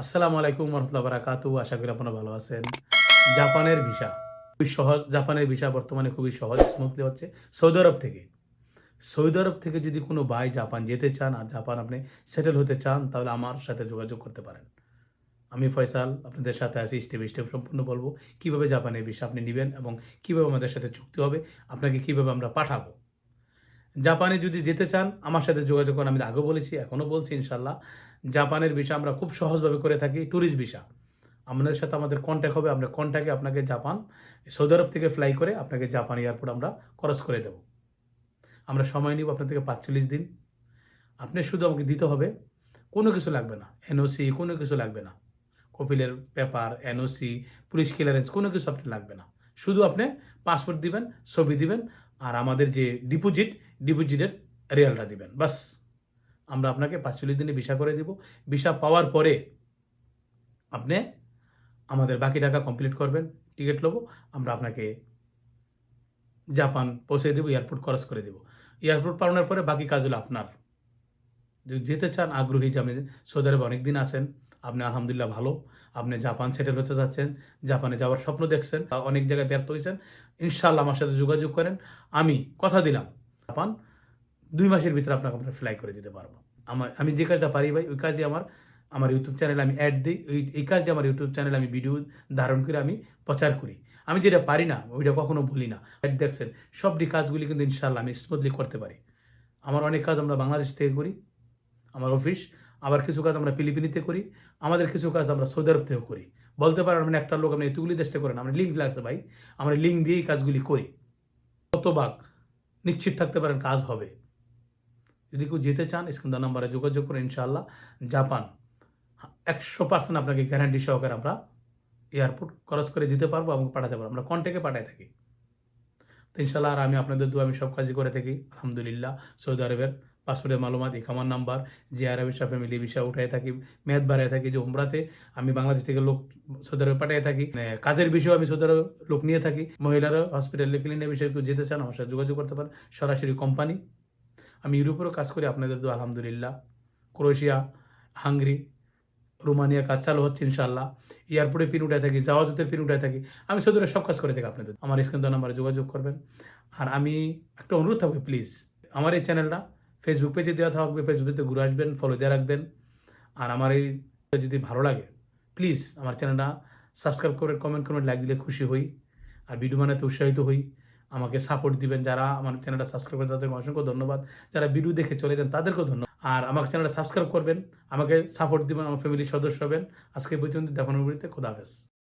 আসসালামু আলাইকুম রহমতুল্লাহ বারাকাতু আশা করি আপনারা ভালো আছেন। জাপানের ভিসা। খুবই সহজ, জাপানের ভিসা বর্তমানে খুবই সহজ স্মুথলি হচ্ছে। সৌদি আরব থেকে। সৌদি আরব থেকে যদি কোনো ভাই জাপান যেতে চান আর জাপান আপনি সেটেল হতে চান, তাহলে আমার সাথে যোগাযোগ করতে পারেন। আমি ফয়সাল, আপনাদের সাথে আছি স্টেপ স্টেপ সম্পূর্ণ বলব। কীভাবে জাপানের ভিসা আপনি নেবেন এবং কীভাবে আমাদের সাথে চুক্তি হবে, আপনাকে কীভাবে আমরা পাঠাবো? জাপানে যদি যেতে চান, আমার সাথে যোগাযোগ করেন। আমি আগেও বলেছি, এখনও বলছি ইনশাল্লাহ জাপানের ভিসা আমরা খুব সহজভাবে করে থাকি ট্যুরিস্ট ভিসা। আপনাদের সাথে আমাদের কন্ট্যাক্ট হবে, আমরা কন্ট্যাক্টে আপনাকে জাপান, সৌদি আরব থেকে ফ্লাই করে আপনাকে জাপান এয়ারপোর্ট আমরা খরচ করে দেব। আমরা সময় নিব আপনার থেকে পাঁচচল্লিশ দিন। আপনি শুধু আমাকে দিতে হবে, কোনো কিছু লাগবে না। এনওসি কোনো কিছু লাগবে না। কপিলের পেপার এনওসি পুলিশ ক্লিয়ারেন্স কোনো কিছু আপনি লাগবে না। শুধু আপনি পাসপোর্ট দিবেন, ছবি দিবেন আর আমাদের যে ডিপোজিট ডিপোজিটের রিয়ালটা দিবেন। বাস, আমরা আপনাকে পাঁচচল্লিশ দিনে ভিসা করে দিব। ভিসা পাওয়ার পরে আপনি আমাদের বাকি টাকা কমপ্লিট করবেন টিকিট নেব আমরা আপনাকে জাপান পৌঁছে দেবো এয়ারপোর্ট খরচ করে দেবো। এয়ারপোর্ট পাওয়ানোর পরে বাকি কাজগুলো আপনার। যেতে চান, আগ্রহী যে আপনি সৌদি আরবে অনেক দিন আছেন, আপনি আলহামদুলিল্লাহ ভালো। আপনি জাপান সেটেল হতে যাচ্ছেন, জাপানে যাওয়ার স্বপ্ন দেখছেন অনেক জায়গায় ব্যর্থ হয়েছেন ইনশাল্লাহ আমার সাথে যোগাযোগ করেন। আমি কথা দিলাম, জাপান, দুই মাসের ভিতরে আপনাকে আমরা ফ্লাই করে দিতে পারব। আমার, আমি যে কাজটা পারি ভাই, ওই কাজটি আমার আমার ইউটিউব চ্যানেলে আমি অ্যাড দিই, ওই, এই কাজটি আমার ইউটিউব চ্যানেলে আমি ভিডিও ধারণ করে আমি প্রচার করি। আমি যেটা পারি না, ওইটা কখনো ভুলি না। অ্যাড দেখছেন, সবটি কাজগুলি কিন্তু ইনশাল্লাহ আমি স্মুথলি করতে পারি। আমার অনেক কাজ আমরা বাংলাদেশ থেকে করি। আমার অফিস, আবার কিছু কাজ আমরা ফিলিপিনিতে করি, আমাদের কিছু কাজ আমরা সৌদি আরব থেকেও করি। বলতে পারেন মানে একটা লোক আপনি এতগুলি দেশটা করেন, আমরা লিঙ্ক লাগছে ভাই, আমরা লিঙ্ক দিয়েই কাজগুলি করি। কতভাগ নিশ্চিত থাকতে পারেন কাজ হবে। যদি কেউ যেতে চান স্ক্রিন নাম্বারে যোগাযোগ করে ইনশাআল্লাহ। জাপান, একশো পার্সেন্ট আপনাকে গ্যারান্টি সহকারে আমরা এয়ারপোর্ট খরচ করে দিতে পারব এবং পাঠাতে পারব। আমরা কন্ট্যাক্টে পাঠাই থাকি। তো ইনশাল্লাহ আর আমি আপনাদের দু আমি সব কাজই করে থাকি, আলহামদুলিল্লাহ, সৌদি আরবের পাসপোর্টের মালুমাত, ইকামার নাম্বার যে আরবি শাহ ফ্যামিলি ভিসা উঠাই থাকি, মেয়াদ বাড়াই থাকি, যে উমরাতে আমি বাংলাদেশ থেকে লোক সৌদি আরবে পাঠিয়ে থাকি। মানে কাজের বিষয়ে আমি সৌদি আরবে লোক নিয়ে থাকি। মহিলারা হসপিটালে ক্লিনিকের বিষয়ে কেউ যেতে চান, আমার সাথে যোগাযোগ করতে পারেন। সরাসরি কোম্পানি আমি ইউরোপেরও কাজ করি, আপনাদের তো আলহামদুলিল্লাহ। ক্রোয়েশিয়া, হাঙ্গরি, রোমানিয়া কাজ চালু হচ্ছে ইনশাল্লাহ এয়ারপোর্টে পিন উঠায় থাকি জাহাজের পিন উঠায় থাকি। আমি সৌদি সব কাজ করে থাকি আপনাদের। আমার স্ক্রিন নাম্বারে যোগাযোগ করবেন। আর আমি একটা অনুরোধ থাকবে প্লিজ আমার এই চ্যানেলটা ফেসবুক পেজে দেওয়া থাকবে ফেসবুকে ঘুরে আসবেন ফলো দিয়ে রাখবেন। আর আমার এই যদি ভালো লাগে প্লিজ আমার চ্যানেলটা সাবস্ক্রাইব করে কমেন্ট করে লাইক দিলে খুশি হই। আর ভিডিও বানাতে উৎসাহিত হই। আমাকে সাপোর্ট দিবেন যারা আমার চ্যানেলটা সাবস্ক্রাইব করেন, তাদেরকে অসংখ্য ধন্যবাদ। যারা ভিডিও দেখে চলে যান, তাদেরকেও ধন্যবাদ। আর আমার চ্যানেলটা সাবস্ক্রাইব করবেন, আমাকে সাপোর্ট দিবেন, আমার ফ্যামিলির সদস্য হবেন। আজকে পর্যন্ত দেখানোর বিরুদ্ধে খোদা হাফেজ।